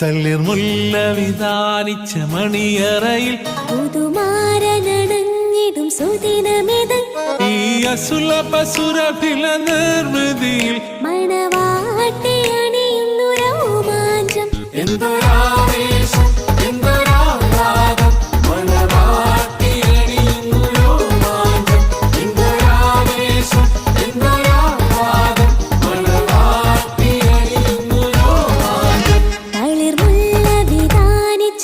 തളിർമുല്ല വിധാനിച്ച മണിയറയിൽ പുതുമാരനണഞ്ഞിടും സുദിനമിത് ഈ അസുലഭ സുരഭില നിർവൃതിയിൽ മണവാട്ടി അണിയുന്നു രോമാഞ്ചം. എന്തൊരാവേശം